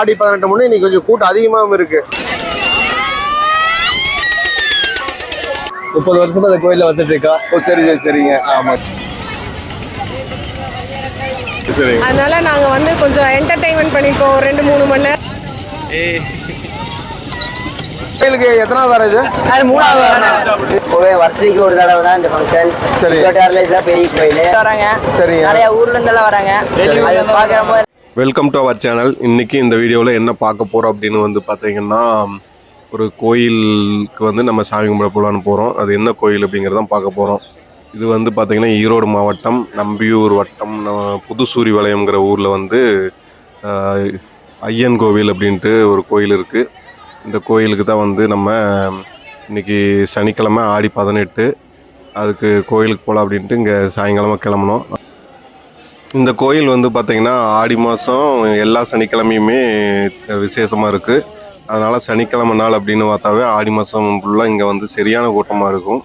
ஆடி பதினெட்டு முன்னே இன்னைக்கு கொஞ்சம் கூட்டம் அதிகமாகவும் இருக்கு. முப்பது வருஷமா இந்த கோயில்ல வந்துட்டு இருக்கா? ஓ சரி சரி சரிங்க. ஆமா. சரிங்க அதனால நாங்க வந்து கொஞ்சம் என்டர்டைன்மெண்ட் பண்ணிருக்கோம் ஒரு ரெண்டு மூணு மணி நேரம். கோயிலுக்கு எத்தனாவது வர இது? அது மூணாவது வரணும் கோவை வருஷத்துக்கு ஒரு தடவை தான் இந்த ஃபங்க்ஷன் சரி. பெரிய கோயில். வராங்க சரிங்க. நிறைய ஊர்ல இருந்தெல்லாம் வராங்க. அது வெல்கம் டு அவர் சேனல் இன்றைக்கி இந்த வீடியோவில் என்ன பார்க்க போகிறோம் அப்படின்னு வந்து பார்த்தீங்கன்னா ஒரு கோயிலுக்கு வந்து நம்ம சாமி கும்பிட போகலான்னு போகிறோம் அது என்ன கோயில் அப்படிங்கிறதான் பார்க்க போகிறோம் இது வந்து பார்த்திங்கன்னா ஈரோடு மாவட்டம் நம்பியூர் வட்டம் நம்ம புதுசூரி வளையம்ங்கிற ஊரில் வந்து ஐயன் கோவில் அப்படின்ட்டு ஒரு கோயில் இருக்குது இந்த கோயிலுக்கு தான் வந்து நம்ம இன்னைக்கு சனிக்கிழமை ஆடி பதினெட்டு அதுக்கு கோயிலுக்கு போகலாம் அப்படின்ட்டு இங்கே சாயங்காலமாக கிளம்புனோம். இந்த கோயில் வந்து பார்த்திங்கன்னா ஆடி மாதம் எல்லா சனிக்கிழமையுமே விசேஷமாக இருக்குது அதனால் சனிக்கிழமை நாள் அப்படின்னு பார்த்தாவே ஆடி மாதம் ஃபுல்லாக இங்கே வந்து சரியான கூட்டமாக இருக்கும்.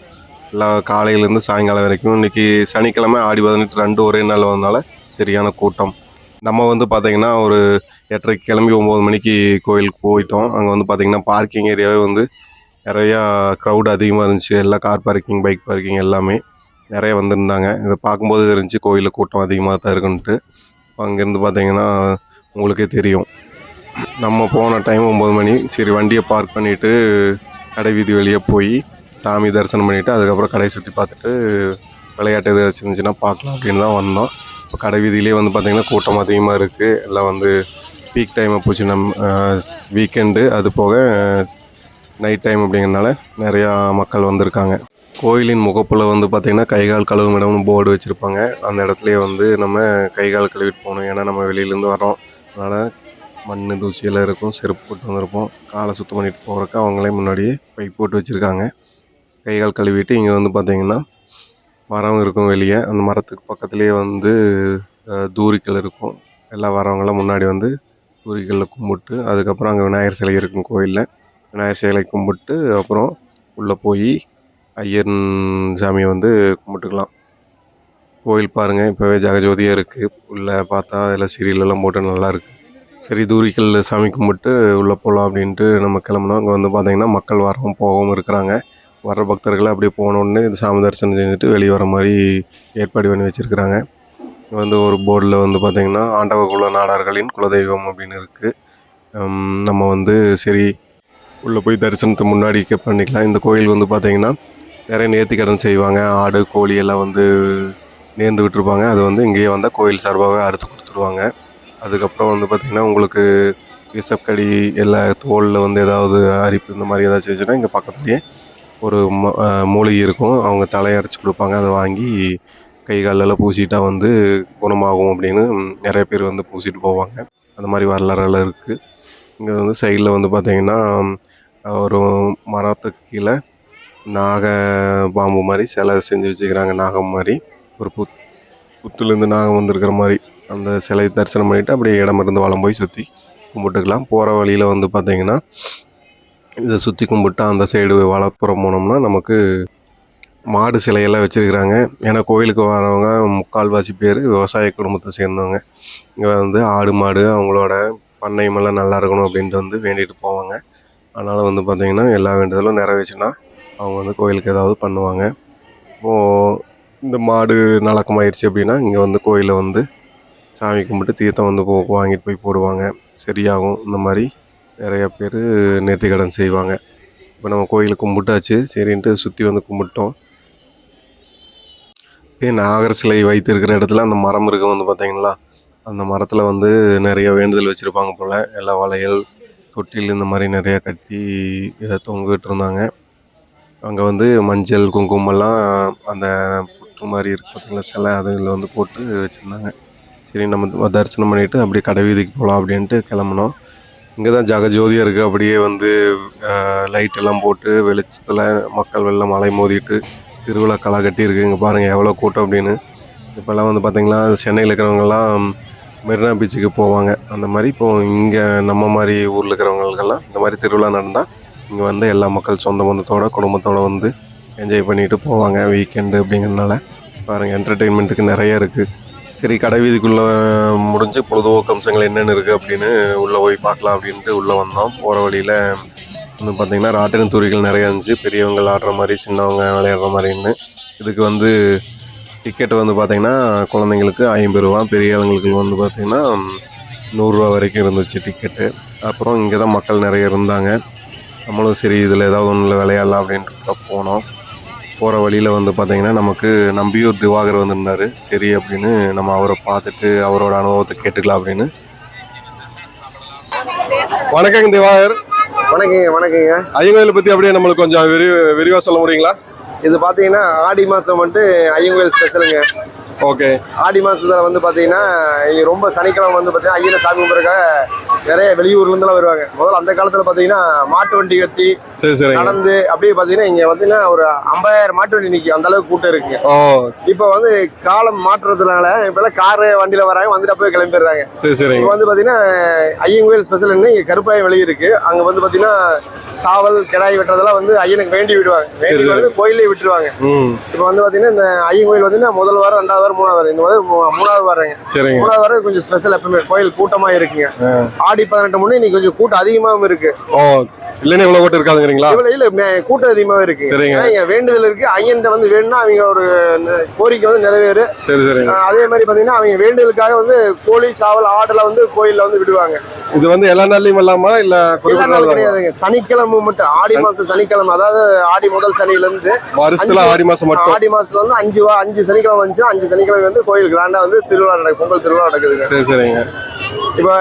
எல்லா காலையிலேருந்து சாயங்காலம் வரைக்கும். இன்றைக்கி சனிக்கிழமை ஆடி பதினெட்டு ரெண்டு ஒரே நாள் வந்தனால சரியான கூட்டம். நம்ம வந்து பார்த்திங்கன்னா ஒரு எட்டரைக்கு கிளம்பி ஒம்பது மணிக்கு கோயிலுக்கு போயிட்டோம். அங்கே வந்து பார்த்திங்கன்னா பார்க்கிங் ஏரியாவே வந்து நிறையா க்ரௌட் அதிகமாக இருந்துச்சு. எல்லா கார் பார்க்கிங் பைக் பார்க்கிங் எல்லாமே. நிறைய வந்திருந்தாங்க. இதை பார்க்கும்போது தெரிஞ்சு கோயிலில் கூட்டம் அதிகமாக தான் இருக்குன்ட்டு. அங்கேருந்து பார்த்தீங்கன்னா உங்களுக்கே தெரியும். நம்ம போன டைம் ஒம்பது மணி சரி வண்டியை பார்க் பண்ணிவிட்டு கடை வீதி வெளியே போய் சாமி தரிசனம் பண்ணிவிட்டு அதுக்கப்புறம் கடையை சுற்றி பார்த்துட்டு விளையாட்டு எதாவது இருந்துச்சுன்னா பார்க்கலாம் அப்படின்னு தான் வந்தோம். இப்போ கடை வீதியிலே வந்து பார்த்திங்கன்னா கூட்டம் அதிகமாக இருக்குது எல்லாம் வந்து பீக் டைமை போச்சு. நம்ம வீக்கெண்டு அது போக நைட் டைம் அப்படிங்கிறனால நிறையா மக்கள் வந்திருக்காங்க. கோயிலின் முகப்பில் வந்து பார்த்திங்கன்னா கைகால் கழுவும் இடம்னு போர்டு வச்சுருப்பாங்க. அந்த இடத்துலையே வந்து நம்ம கைகால் கழுவிட்டு போகணும். ஏன்னா நம்ம வெளியிலேருந்து வரோம் அதனால் மண் தூசியெல்லாம் இருக்கும். செருப்பு போட்டு வந்திருப்போம். காலை சுத்தம் பண்ணிட்டு போகிறக்கு அவங்களே முன்னாடியே பைப் போட்டு வச்சுருக்காங்க. கைகால் கழுவிட்டு இங்கே வந்து பார்த்திங்கன்னா மரம் இருக்கும் வெளியே. அந்த மரத்துக்கு பக்கத்துலேயே வந்து தூரிக்கல் இருக்கும். எல்லா வரவங்களாம் முன்னாடி வந்து தூரிக்கல்ல கும்பிட்டு அதுக்கப்புறம் அங்கே விநாயகர் சிலை இருக்கும் கோயிலில். விநாயகர் சிலை கும்பிட்டு அப்புறம் உள்ளே போய் ஐயன் சாமியை வந்து கும்பிட்டுக்கலாம். கோயில் பாருங்கள் இப்போவே ஜகஜோதியாக இருக்குது உள்ளே பார்த்தா அதில் சீரியலெல்லாம் போட்டு நல்லாயிருக்கு சரி தூரிக்கல் சாமி கும்பிட்டு உள்ளே போகலாம் அப்படின்ட்டு நம்ம கிளம்புனோம். அங்கே வந்து பார்த்திங்கன்னா மக்கள் வரவும் போகவும் இருக்கிறாங்க. வர்ற பக்தர்களை அப்படியே போனோடனே இந்த சாமி தரிசனம் செஞ்சுட்டு வெளியே வர மாதிரி ஏற்பாடு பண்ணி வச்சுருக்கிறாங்க. இங்கே வந்து ஒரு போர்டில் வந்து பார்த்திங்கன்னா ஆண்டவ குல நாடார்களின் குலதெய்வம் அப்படின்னு இருக்குது நம்ம வந்து சரி உள்ளே போய் தரிசனத்துக்கு முன்னாடி பண்ணிக்கலாம். இந்த கோயில் வந்து பார்த்திங்கன்னா நிறைய நேர்த்திக்கடன் செய்வாங்க. ஆடு கோழி எல்லாம் வந்து நேர்ந்து விட்டுருப்பாங்க அது வந்து இங்கேயே வந்தால் கோயில் சார்பாகவே அறுத்து கொடுத்துருவாங்க. அதுக்கப்புறம் வந்து பார்த்திங்கன்னா உங்களுக்கு விஷக்கடி எல்லா தோலில் வந்து ஏதாவது அரிப்பு இந்த மாதிரி ஏதாச்சும் இருந்துச்சுன்னா இங்கே பக்கத்துலேயே ஒரு மூலிகை இருக்கும். அவங்க தலையரைச்சி கொடுப்பாங்க. அதை வாங்கி கை காலெல்லாம் பூசிட்டா வந்து குணமாகும் அப்படின்னு நிறைய பேர் வந்து பூசிட்டு போவாங்க. அந்த மாதிரி வரலாறுலாம் இருக்குது இங்கே வந்து சைடில் வந்து பார்த்திங்கன்னா ஒரு மரத்துக்கு கீழே நாக பாம்பு மாதிரி சிலை செஞ்சு வச்சுக்கிறாங்க நாகம் மாதிரி. ஒரு புத் புத்துலேருந்து நாகம் வந்திருக்கிற மாதிரி அந்த சிலையை தரிசனம் பண்ணிவிட்டு அப்படியே இடம் இருந்து போய் சுற்றி கும்பிட்டுக்கலாம். போகிற வழியில் வந்து பார்த்திங்கன்னா இதை சுற்றி கும்பிட்டு அந்த சைடு வளப்புறம் போனோம்னா நமக்கு மாடு சிலையெல்லாம் வச்சுருக்கிறாங்க. ஏன்னா கோயிலுக்கு வரவங்க முக்கால்வாசி பேர் விவசாய குடும்பத்தை சேர்ந்தவங்க. இங்கே வந்து ஆடு மாடு அவங்களோட பண்ணையமெல்லாம் நல்லா இருக்கணும் அப்படின்ட்டு வந்து வேண்டிட்டு போவாங்க. அதனால் வந்து பார்த்திங்கன்னா எல்லா வேண்டுதலும் நிறைவேச்சுன்னா அவங்க வந்து கோயிலுக்கு ஏதாவது பண்ணுவாங்க. இப்போது இந்த மாடு நலக்கமாயிடுச்சு அப்படின்னா இங்கே வந்து கோயிலில் வந்து சாமி கும்பிட்டு தீர்த்தம் வந்து போ வாங்கிட்டு போய் போடுவாங்க. சரியாகும். இந்த மாதிரி நிறைய பேர் நேர்த்திக்கடன் செய்வாங்க. இப்போ நம்ம கோயிலுக்கு கும்பிட்டாச்சு. சரின்ட்டு சுற்றி வந்து கும்பிட்டோம். அப்படியே நாகர் சிலை வைத்திருக்கிற இடத்துல அந்த மரம் இருக்கு வந்து பார்த்தீங்களா அந்த மரத்தில் வந்து நிறைய வேண்டுதல் வச்சுருப்பாங்க போல். எல்லா வளையல் தொட்டில் இந்த மாதிரி நிறையா கட்டி தொங்கிட்டு இருந்தாங்க. அங்கே வந்து மஞ்சள் குங்குமம்லாம் அந்த புற்று மாதிரி இருக்கு பார்த்திங்களா சிலை அதில் வந்து போட்டு வச்சுருந்தாங்க. சரி நம்ம தரிசனம் பண்ணிவிட்டு அப்படியே கடை வீதிக்கு போகலாம் அப்படின்ட்டு கிளம்புனோம். இங்கே தான் ஜகஜோதியாக இருக்குது அப்படியே வந்து லைட் எல்லாம் போட்டு வெளிச்சத்தில் மக்கள் வெள்ளம் மலை மோதிட்டு திருவிழா களை கட்டி இங்கே பாருங்கள் எவ்வளோ கூட்டம் அப்படின்னு. இப்போல்லாம் வந்து பார்த்திங்கன்னா சென்னையில் இருக்கிறவங்கெல்லாம் மெரினா பீச்சுக்கு போவாங்க. அந்த மாதிரி இப்போது இங்கே நம்ம மாதிரி ஊரில் இருக்கிறவங்களுக்கெல்லாம் இந்த மாதிரி திருவிழா நடந்தால் இங்கே வந்து எல்லா மக்கள் சொந்த பந்தத்தோட குடும்பத்தோடு வந்து என்ஜாய் பண்ணிட்டு போவாங்க வீக்கெண்டு அப்படிங்கிறதுனால. பாருங்கள் என்டர்டெயின்மெண்ட்டுக்கு நிறைய இருக்குது சரி கடை வீதிக்குள்ளே முடிஞ்சு பொழுதுபோக்கு அம்சங்கள் என்னென்ன இருக்குது அப்படின்னு உள்ளே போய் பார்க்கலாம் அப்படின்ட்டு உள்ளே வந்தோம். போகிற வழியில் வந்து பார்த்திங்கன்னா ராட்டின தூரிகள் நிறையா இருந்துச்சு. பெரியவங்க ஆடுற மாதிரி சின்னவங்க விளையாடுற மாதிரின்னு. இதுக்கு வந்து டிக்கெட் வந்து பார்த்திங்கன்னா குழந்தைங்களுக்கு ஐம்பது ரூபா பெரியவங்களுக்கு வந்து பார்த்திங்கன்னா நூறுரூவா வரைக்கும் இருந்துச்சு டிக்கெட்டு அப்புறம் இங்கே தான் மக்கள் நிறைய இருந்தாங்க. நம்மளும் சரி இதில் ஏதாவது ஒன்றில் விளையாடலாம் அப்படின்ட்டு போனோம். போகிற வழியில் வந்து பார்த்திங்கன்னா நமக்கு நம்பியூர் திவாகர் வந்திருந்தார். சரி அப்படின்னு நம்ம அவரை பார்த்துட்டு அவரோட அனுபவத்தை கேட்டுக்கலாம் அப்படின்னு. வணக்கங்க திவாகர். வணக்கங்க வணக்கங்க. ஐயங்கோயிலை பற்றி அப்படியே நம்மளுக்கு கொஞ்சம் விரி விரிவாக சொல்ல முடியுங்களா? இது பார்த்தீங்கன்னா ஆடி மாதம் வந்துட்டு ஐயங்கோயில் ஸ்பெஷலுங்க ஓகே ஆடி மாசத்துல வந்து பாத்தீங்கன்னா இங்க ரொம்ப சனிக்கிழமை வந்து பாத்தீங்கன்னா ஐயனை சாமி கும்பிட்றதுக்காக நிறைய வெளியூர்ல இருந்துலாம் வருவாங்க. முதல்ல அந்த காலத்துல பாத்தீங்கன்னா மாட்டு வண்டி கட்டி சரி சரிங்க. நடந்து அப்படியே பாத்தீங்கன்னா இங்க பாத்தீங்கன்னா ஒரு ஐம்பதாயிரம் மாட்டு வண்டி நிற்கும் அந்த அளவுக்கு கூட்டம் இருக்குங்க. ஓ. இப்போ வந்து காலம் மாற்றுறதுனால இப்பெல்லாம் காரு வண்டியில வராங்க வந்துட்டு அப்பவே கிளம்பிடுறாங்க. சரி சரிங்க. இப்போ வந்து பாத்தீங்கன்னா ஐயங்கோயில் ஸ்பெஷல்னு இங்க கருப்பாயம் வெளியே இருக்கு. அங்க வந்து பாத்தீங்கன்னா சாவல் கிடாய் வெட்டுறதெல்லாம் வந்து ஐயனுக்கு வேண்டி விடுவாங்க. வேண்டி சரி. வந்து கோயிலே விட்டுருவாங்க. இப்போ வந்து பாத்தீங்கன்னா இந்த ஐயங்கோயில் வந்து முதல் வாரம் ரெண்டாவது வாரம் மூணாவது வாரம் இந்த மாதிரி மூணாவது வாரங்க. மூணாவது வாரம் கொஞ்சம் ஸ்பெஷல் எப்பவுமே. கோயில் கூட்டமா இருக்குங்க. ஆடி பதினெட்டு முன்னே இன்னைக்கு கொஞ்சம் கூட்டம் அதிகமாகவும் இருக்கு. ஓ இல்லைன்னா இவ்வளோ கூட்டம் இருக்காதுங்கிறீங்களா? இவ்வளவு இல்ல கூட்டம் அதிகமாவே இருக்கு. சரிங்க. ஏன்னா வேண்டுதல் இருக்கு. ஐயன்ட்ட வந்து வேணும்னா அவங்க ஒரு கோரிக்கை வந்து நிறைவேறு. சரி அஹ் அதே மாதிரி பாத்தீங்கன்னா அவங்க வேண்டுதலுக்காக வந்து கோழி சாவல் ஆடெல்லாம் வந்து கோயில்ல வந்து விடுவாங்க. இது வந்து எல்லா நாள்லையும் இல்லாமா இல்லை எல்லா நாள் கிடையாதுங்க. சனிக்கிழமை மட்டும். ஆடி மாசம் சனிக்கிழமை. அதாவது ஆடி முதல் சனியில இருந்து வருஷத்துல ஆடி மாசம் மட்டும்? ஆடி மாசத்துல வந்து அஞ்சு அஞ்சு சனிக்கிழமை வந்துச்சு அஞ்சு சனிக்கிழமை வந்து கோயில் கிராண்டா வந்து திருவிழா நடக்கும் பொங்கல் திருவிழா நடக்குதுங்க. சரி சரிங்க. இப்ப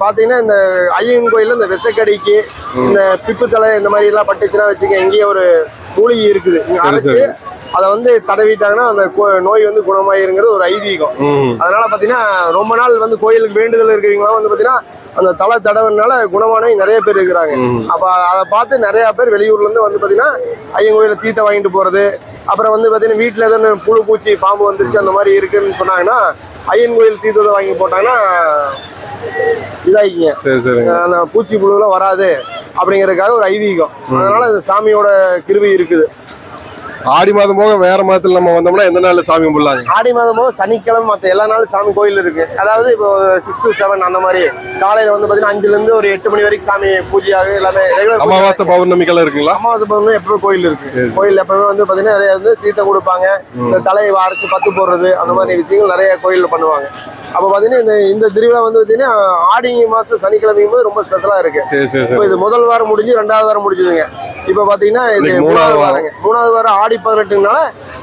பாத்தீங்கன்னா இந்த ஐயன் கோயில்ல இந்த விசக்கடிக்கு இந்த பிப்புத்தலை இந்த மாதிரி எல்லாம் பட்டுச்சுன்னா வச்சுக்க இங்கேயே ஒரு மூலிகை இருக்குது அரைச்சு. அதை வந்து தடவிட்டாங்கன்னா அந்த நோய் வந்து குணமாயிருங்கிறது ஒரு ஐதீகம் அதனால பாத்தீங்கன்னா ரொம்ப நாள் வந்து கோயிலுக்கு வேண்டுதல் இருக்கிறவங்களாம் வந்து பாத்தீங்கன்னா அந்த தலை தடவுனால குணமானவங்க நிறைய பேர் இருக்கிறாங்க. அப்ப அதை பார்த்து நிறைய பேர் வெளியூர்ல இருந்து வந்து பாத்தீங்கன்னா ஐயன் கோயில தீத்தை வாங்கிட்டு போறது அப்புறம் வந்து பாத்தீங்கன்னா வீட்டுல எதுவும் புழு பூச்சி பாம்பு வந்துருச்சு அந்த மாதிரி இருக்குன்னு சொன்னாங்கன்னா ஐயன் கோயில் தீர்த்தத்தை வாங்கி போட்டாங்கன்னா இதாகிங்க சரி சரிங்க. அந்த பூச்சி புழுலாம் வராது அப்படிங்கறதுக்காக ஒரு ஐதீகம். அதனால இந்த சாமியோட கிருவி இருக்குது. ஆடி மாதம் போக வேற மாதத்துல நம்ம வந்தோம்னா எந்த நாள்ல சாமி கும்பிடலாங்க? ஆடி மாதம் போது சனிக்கிழமை மற்ற எல்லா நாளும் சாமி கோயில் இருக்கு. அதாவது இப்போ சிக்ஸ் டு செவன் அந்த மாதிரி காலையில வந்து பாத்தீங்கன்னா அஞ்சுல இருந்து ஒரு எட்டு மணி வரைக்கும் சாமி பூஜையாக எல்லாமே ரெகுலர் அமாவாசை பௌர்ணமிக்கெல்லாம் இருக்குங்களா? அமாவாசை பௌர்ணமி எப்பவுமே கோயில் இருக்கு. கோயில் எப்பவுமே வந்து பாத்தீங்கன்னா நிறைய வந்து தீர்த்தம் கொடுப்பாங்க. இந்த தலையை அரைச்சு பத்து போடுறது அந்த மாதிரி விஷயங்கள் நிறைய கோயில்ல பண்ணுவாங்க. அப்ப பாத்தீங்கன்னா இந்த இந்த திருவிழா வந்து பாத்தீங்கன்னா ஆடி மாசம் சனிக்கிழமையும் போது ரொம்ப ஸ்பெஷலா இருக்கு. இப்போ இது முதல் வாரம் முடிஞ்சு ரெண்டாவது வாரம் முடிஞ்சுதுங்க. இப்போ பாத்தீங்கன்னா இது மூணாவது. வாரங்க. மூணாவது வாரம் ஆடி பதினெட்டுனால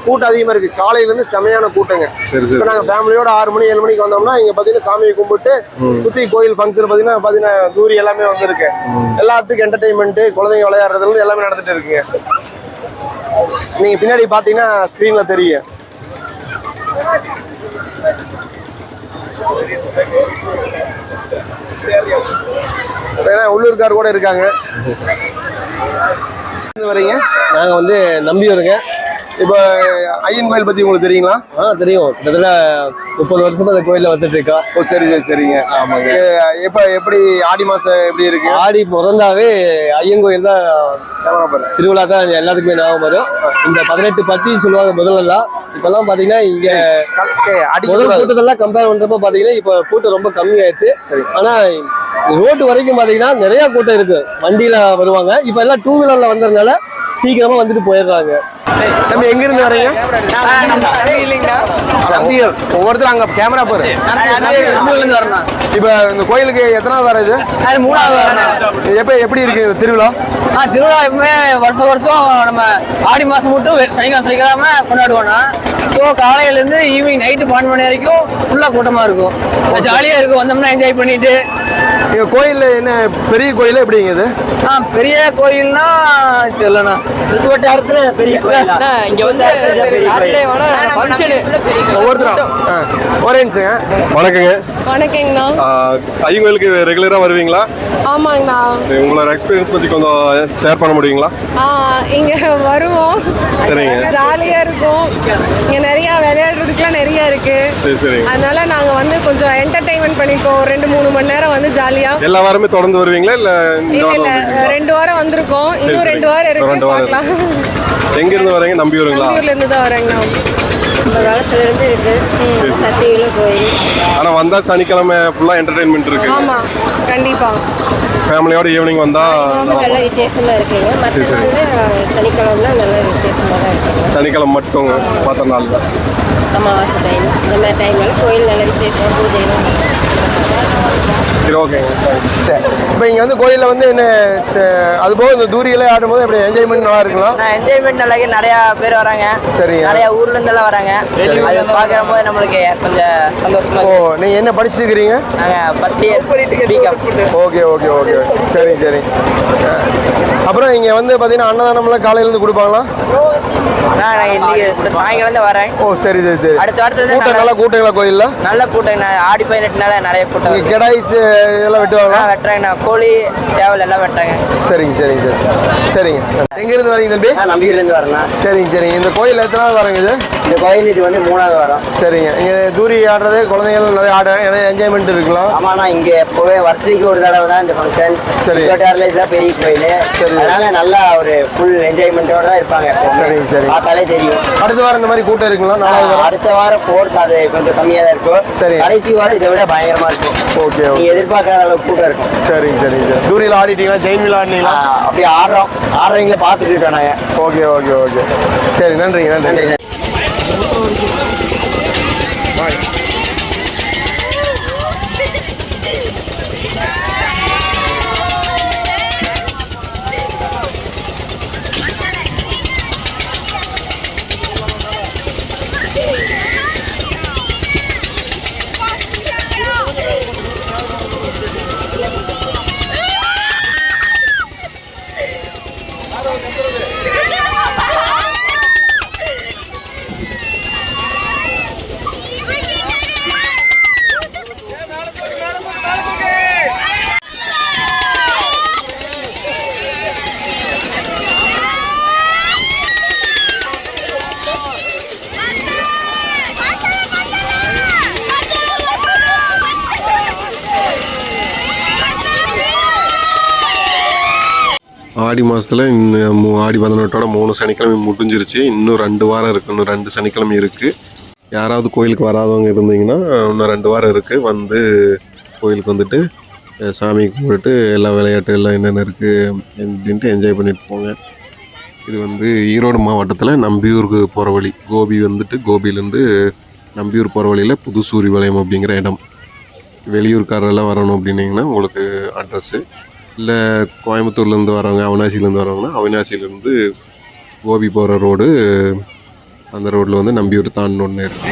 கூட்டம் அதிகமா இருக்கு. காலையில இருந்து செமையான கூட்டங்க. இப்போ நாங்க ஃபேமிலியோட ஆறு மணி ஏழு மணிக்கு வந்தோம்னா இங்க பாத்தீங்கன்னா சாமியை கும்பிட்டு சுத்தி கோயில் ஃபங்க்ஷன் பாத்தீங்கன்னா பாத்தீங்கன்னா தூரி எல்லாமே வந்திருக்கு. எல்லாத்துக்கும் என்டர்டைன்மெண்ட் குழந்தைங்க விளையாடுறதுல இருந்து எல்லாமே நடந்துட்டு இருக்குங்க. நீங்க பின்னாடி பாத்தீங்கன்னா ஸ்கிரீன்ல தெரியும். ஏன்னா உள்ளூர்கார் கூட இருக்காங்க. வரீங்க நாங்கள் வந்து நம்பியூருங்க. இப்போ ஐயன் கோயில் பத்தி உங்களுக்கு தெரியுங்களா? ஆ தெரியும். கிட்டத்தட்ட முப்பது வருஷமா இந்த கோயில்ல வந்துட்டு இருக்கா. ஓ சரி சரி சரிங்க. ஆமாங்க. எப்ப எப்படி ஆடி மாசம் எப்படி இருக்கு? ஆடி பிறந்தாவே ஐயங்கோயில் தான் கேமரா பாரு திருவிழா தான் எல்லாத்துக்குமே ஞாபகம் வரும். இந்த பதினெட்டு பத்தின்னு சொல்லுவாங்க முதல்லலாம். இப்பெல்லாம் பாத்தீங்கன்னா இங்க முதல் கூட்டத்தெல்லாம் கம்பேர் பண்றப்ப பாத்தீங்கன்னா இப்ப கூட்டம் ரொம்ப கம்மியாயிருச்சு. சரி. ஆனா ரோட்டு வரைக்கும் பாத்தீங்கன்னா நிறைய கூட்டம் இருக்கு. வண்டியில வருவாங்க. இப்ப எல்லாம் டூ வீலர்ல வந்ததுனால சீக்கிரமா வந்துட்டு போயிடுறாங்க. தம்பி எங்க இருந்து வரீங்க நம்பியூர் ஒவ்வொருத்தரும் அங்க கேமரா பாரு. இப்ப இந்த கோயிலுக்கு எத்தனாவது வர இது? அது மூணாவது இது எப்ப எப்படி இருக்கு இந்த திருவிழா? ஆ திருவிழா எப்பவுமே வருஷம் வருஷம் நம்ம ஆடி மாதம் மட்டும் சனிக்கிழமை சனிக்கிழமை கொண்டாடுவோம்னா ஸோ காலையிலேருந்து ஈவினிங் நைட்டு பன்னெண்டு மணி வரைக்கும் ஃபுல்லாக கூட்டமாக இருக்கும் ஜாலியாக இருக்கும் வந்தோம்னா என்ஜாய் பண்ணிட்டு இங்கே கோயில் என்ன பெரிய கோயில் எப்படிங்க இது? ஆ பெரிய கோயில்னா தெரியலண்ணா. சுத்து வட்டாரத்துல பெரிய கோயில். இங்க வந்து ஒவ்வொருத்தரும். ஆ, ஒரே நிமிஷங்க வணக்கங்க. வணக்கங்கண்ணா. ஐயன் கோயிலுக்கு ரெகுலரா வருவீங்களா? ஆமாங்கண்ணா. உங்களோட எக்ஸ்பீரியன்ஸ் பத்தி கொஞ்சம் ஷேர் பண்ண முடியுங்களா? ஆ, இங்க வருவோம். சரிங்க. ஜாலியா இருக்கும். இங்க நிறைய விளையாடுறதுக்குலாம் நிறைய இருக்கு. சரி சரிங்க அதனால நாங்க வந்து கொஞ்சம் என்டர்டைன்மெண்ட் பண்ணிப்போம். ஒரு ரெண்டு மூணு மணி நேரம் வந்து ஜாலியா. எல்லா வாரமே தொடர்ந்து வருவீங்களா இல்ல இல்ல? ரெண்டு வாரம் வந்திருக்கோம். இன்னும் சரி. ரெண்டு வாரம் இருக்கு. பார்க்கலாம். எங்க இருந்து வரீங்க? நம்பியூருங்களா? ஊர்ல இருந்து தான் வரேங்கண்ணா. இந்த காலத்துல இருந்து இருக்கு சக்திகள கோயில் ஆனால் வந்தால் சனிக்கிழமை ஃபுல்லாக என்டர்டெயின்மெண்ட் இருக்கு. ஆமா கண்டிப்பா. ஃபேமிலியோட ஈவினிங் வந்தால் நல்ல விசேஷமா இருக்குங்க மற்ற சனிக்கிழமை நல்ல விசேஷமா தான் இருக்குங்க சனிக்கிழமை மட்டும் மற்ற நாள் தான் அமாவாசை டைம் இந்த மாதிரி டைம்ல கோயில் நல்ல விசேஷம் பூஜைலாம் சரி ஓகேங்க இப்போ இங்கே வந்து கோயிலில் வந்து என்ன அஹ், அது போக இந்த தூரியெல்லாம் ஆடும்போது எப்படி என்ஜாய்மெண்ட் நல்லா இருக்கலாம் என்ஜாய்மெண்ட் நல்லா நிறைய பேர் வராங்க. சரிங்க. நிறைய ஊர்ல இருந்து எல்லாம் வராங்க. அது பாக்குற போது நம்மளுக்கு கொஞ்சம் சந்தோஷமா ஓ நீங்கள் என்ன படிச்சிருக்கிறீங்க? நாங்க first year okay okay okay சரி சரி. அப்புறம் இங்கே வந்து பார்த்தீங்கன்னா அன்னதானம்லாம் காலையிலேருந்து கொடுப்பாங்களா? சாயங்காலம் வரேன். ஓ சரி சரி சரி. அடுத்த வாரத்துல கூட்டம் நல்லா கூட்டங்களா கோயிலில்? நல்ல கூட்டம் ஆடி பதினெட்டுனால நிறைய வருது. கெடாய்ஸ் இதெல்லாம் வெட்டுவாங்களா? நான் கோழி சேவல் எல்லாம் வெட்டுறாங்க. சரிங்க சரிங்க சரி சரிங்க. எங்கேருந்து வரீங்க தம்பி? நான் நம்பிக்கையிலேருந்து வரேன் சரிங்க சரிங்க. இந்த கோயில் எத்தனாவது வரங்க இது? இந்த கோயில் இது வந்து மூணாவது வாரம். சரிங்க. இங்கே தூரி ஆடுறது குழந்தைகள் நிறைய ஆட நிறைய என்ஜாய்மெண்ட் இருக்கலாம் ஆமாண்ணா இங்க எப்போவே வருஷத்துக்கு ஒரு தடவை தான் இந்த ஃபங்க்ஷன் சரி. கோட்டாரில் இதுதான் பெரிய கோயில். சரி. அதனால நல்லா ஒரு ஃபுல் என்ஜாய்மெண்ட்டோட தான் இருப்பாங்க எப்பவுமே. சரி, சரி. பார்த்தாலே தெரியும். அடுத்த வாரம் இந்த மாதிரி கூட்டம் இருக்குங்களா? நாலாவது வாரம்? அடுத்த வாரம் ஃபோர்த் அது கொஞ்சம் கம்மியாக தான் இருக்கும். சரி. கடைசி வாரம் இதை விட பயங்கரமா இருக்கும். Okay okay. எதிர்பார்க்காத அளவுக்கு கூட்டம் இருக்கும். சரிங்க சரிங்க சரி. தூரியில் ஆடிட்டீங்களா? ஜெயின் ஆஹ் அப்படியே ஆடுறோம். ஆடுறவங்கள பார்த்துட்டு நாங்கள் ஓகே ஓகே ஓகே. சரி நன்றிங்க நன்றி. நன்றி ஆடி மாதத்தில் இந்த மூ- ஆடி பதினெட்டோட மூணு சனிக்கிழமை முடிஞ்சிருச்சு. இன்னும் ரெண்டு வாரம் இருக்குது இன்னும் ரெண்டு சனிக்கிழமை இருக்குது யாராவது கோயிலுக்கு வராதவங்க இருந்தீங்கன்னா இன்னும் ரெண்டு வாரம் இருக்குது வந்து கோயிலுக்கு வந்துட்டு சாமி கும்பிட்டுட்டு எல்லா விளையாட்டு எல்லாம் என்னென்ன இருக்குது அப்படின்ட்டு என்ஜாய் பண்ணிட்டு போங்க. இது வந்து ஈரோடு மாவட்டத்தில் நம்பியூருக்கு போகிற வழி. கோபி வந்துட்டு கோபியிலேருந்து நம்பியூர் போகிற வழியில் புதுசூரி வளையம் அப்படிங்கிற இடம். வெளியூர்காரெல்லாம் வரணும் அப்படின்னிங்கன்னா உங்களுக்கு அட்ரஸ்ஸு இல்லை கோயம்புத்தூர்லேருந்து வரவங்க அவினாசிலேருந்து வரவங்கன்னா அவினாசிலேருந்து கோபி போகிற ரோடு அந்த ரோட்டில் வந்து நம்பியூர் தாண்டின ஒன்று இருக்கு.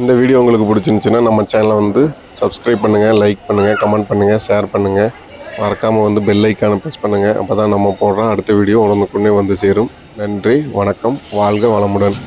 இந்த வீடியோ உங்களுக்கு பிடிச்சிருந்துச்சின்னா நம்ம சேனலை வந்து சப்ஸ்கிரைப் பண்ணுங்கள் லைக் பண்ணுங்கள் கமெண்ட் பண்ணுங்கள் ஷேர் பண்ணுங்கள் மறக்காமல் வந்து பெல் ஐக்கானை ப்ரெஸ் பண்ணுங்கள் அப்போ தான் நம்ம போடுறோம் அடுத்த வீடியோ உடனுக்குன்னே வந்து சேரும். நன்றி வணக்கம் வாழ்க வளமுடன்.